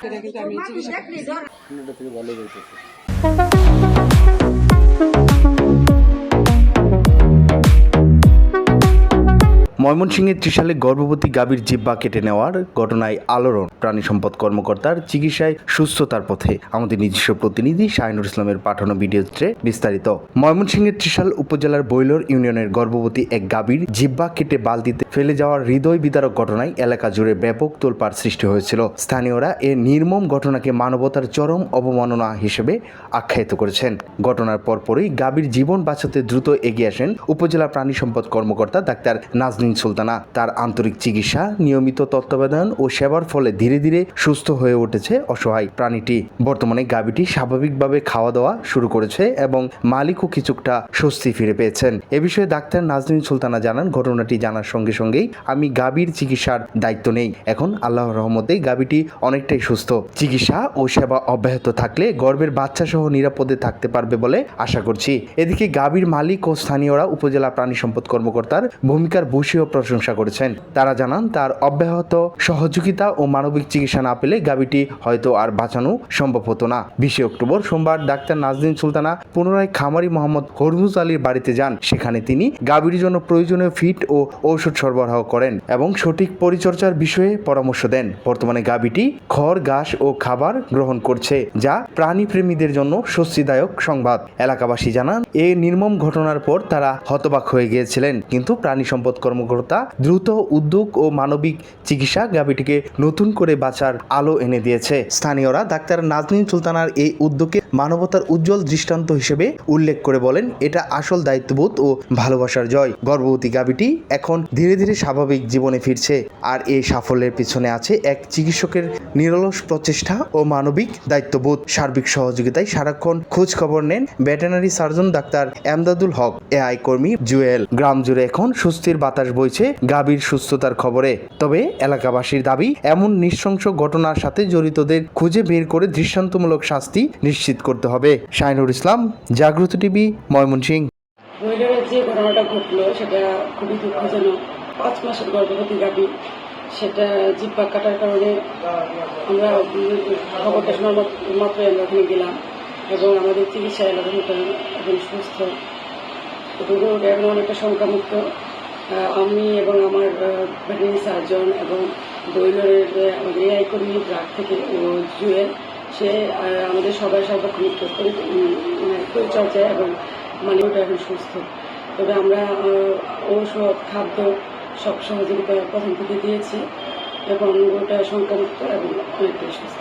সেটা কিন্তু আমি চিকিৎসা এটা থেকে ভালো হইতেছে। ময়মনসিংহের ত্রিশালে গর্ভবতী গাভীর জিব্বা কেটে নেওয়ার ঘটনায় আলোড়ন। প্রাণী সম্পদ কর্মকর্তার চিকিৎসায় সুস্থতার পথে আমাদের নিজস্ব প্রতিনিধি শাহিনুর ইসলামের পাঠানো ভিডিও বিস্তারিত। ময়মনসিংহের ত্রিশাল উপজেলার বৈলর ইউনিয়নের গর্ভবতী এক গাভীর জিব্বা কেটে বালতিতে ফেলে যাওয়ার হৃদয় বিদারক ঘটনায় এলাকা জুড়ে ব্যাপক তোলপাড় সৃষ্টি হয়েছিল। স্থানীয়রা এ নির্মম ঘটনাকে মানবতার চরম অবমাননা হিসেবে আখ্যায়িত করেছেন। ঘটনার পরপরই গাভীর জীবন বাঁচাতে দ্রুত এগিয়ে আসেন উপজেলা প্রাণী সম্পদ কর্মকর্তা ডাক্তার নাজনীন সুলতানা। তার আন্তরিক চিকিৎসা, নিয়মিত তত্ত্বাবধান ও সেবার ফলে ধীরে ধীরে সুস্থ হয়ে উঠেছে অসহায় প্রাণীটি। বর্তমানে গাভীটি স্বাভাবিকভাবে খাওয়া দাওয়া শুরু করেছে এবং মালিকও কিছুটা স্বস্তি ফিরে পেয়েছেন। এ বিষয়ে ডাক্তার নাজনীন সুলতানা জানান, ঘটনাটি জানার সঙ্গে সঙ্গেই আমি গাভীর চিকিৎসার দায়িত্ব নেই। এখন আল্লাহর রহমতে গাভীটি অনেকটাই সুস্থ। চিকিৎসা ও সেবা অব্যাহত থাকলে গর্ভের বাচ্চা সহ নিরাপদে থাকতে পারবে বলে আশা করছি। এদিকে গাভীর মালিক ও স্থানীয়রা উপজেলা প্রাণী সম্পদ কর্মকর্তার ভূমিকার ভূষীয় প্রশংসা করেছেন। তারা জানান, তার অব্যাহত সহযোগিতা ও মানবিক চিকিৎসা না পেলে গাভীটি হয়তো আর বাঁচানো সম্ভব হতো না। বিশে অক্টোবর সোমবার ডাক্তার নাজদিন সুলতানা পুনরায় খামারি মোহাম্মদ হরমুজ আলীর বাড়িতে যান। সেখানে তিনি গাভীর জন্য প্রয়োজনীয় ফিট ও ঔষধ সরবরাহ করেন এবং সঠিক পরিচর্যার বিষয়ে পরামর্শ দেন। বর্তমানে গাভীটি খড়, ঘাস ও খাবার গ্রহণ করছে, যা প্রাণীপ্রেমীদের জন্য স্বস্তিদায়ক সংবাদ। এলাকাবাসী জানান, এ নির্মম ঘটনার পর তারা হতবাক হয়ে গিয়েছিলেন, কিন্তু প্রাণী সম্পদ কর্মকর্তা দ্রুত উদ্যোগ ও মানবিক চিকিৎসা গাভীটিকে নতুন করে বাঁচার আলো এনে দিয়েছে। স্থানীয়রা ডাক্তার নাজনীন সুলতানার এই উদ্যোগকে মানবতার উজ্জ্বল দৃষ্টান্ত হিসেবে উল্লেখ করে বলেন, এটা আসল দায়িত্ববোধ ও ভালোবাসার জয়। গর্ভবতী গাভীটি এখন ধীরে ধীরে স্বাভাবিক জীবনে ফিরছে আর এই সাফল্যের পিছনে আছে এক চিকিৎসকের নিরলস প্রচেষ্টা ও মানবিক দায়িত্ববোধ। সার্বিক সহযোগিতায় সারাক্ষণ খোঁজ খবর নেন veterinary surgeon doctor Emdadul Haque. AI কর্মী জুয়েল। গ্রাম জুড়ে এখন স্বস্তির বাতাস বইছে গাভীর সুস্থতার খবরে। তবে এলাকাবাসীর দাবি এমন নৃশংস ঘটনার সাথে জড়িতদের খুঁজে বের করে দৃষ্টান্তমূলক শাস্তি নিশ্চিত করতে হবে। শাহিনুর ইসলাম জাগ্রত টিভি ঘটনাটা ঘটলো সেটা খুবই পাঁচ মাসের গর্ভবতী গাভী সেটা জিব্বা কাটার কারণে আমরা খবরটা শোনার মাত- মাত্রই আমরা ওখানে গেলাম এবং আমাদের চিকিৎসা এলাকার মতো এখন সুস্থ। এখন অনেকটা আহ, আমি এবং আমার ভেটেরিনারি সার্জন এবং যে আমাদের এআই কর্মী ড্রাগ থেকে জুয়েল সে আমাদের সবাই উম, মানে পরিচর্যায় এবং মানে ওটা এখন সুস্থ। তবে আমরা ঔষধ খাদ্য সব সহযোগিতা প্রথম থেকে দিয়েছি এবং ওটা সংক্রামুক্ত এবং অনেকটাই সুস্থ।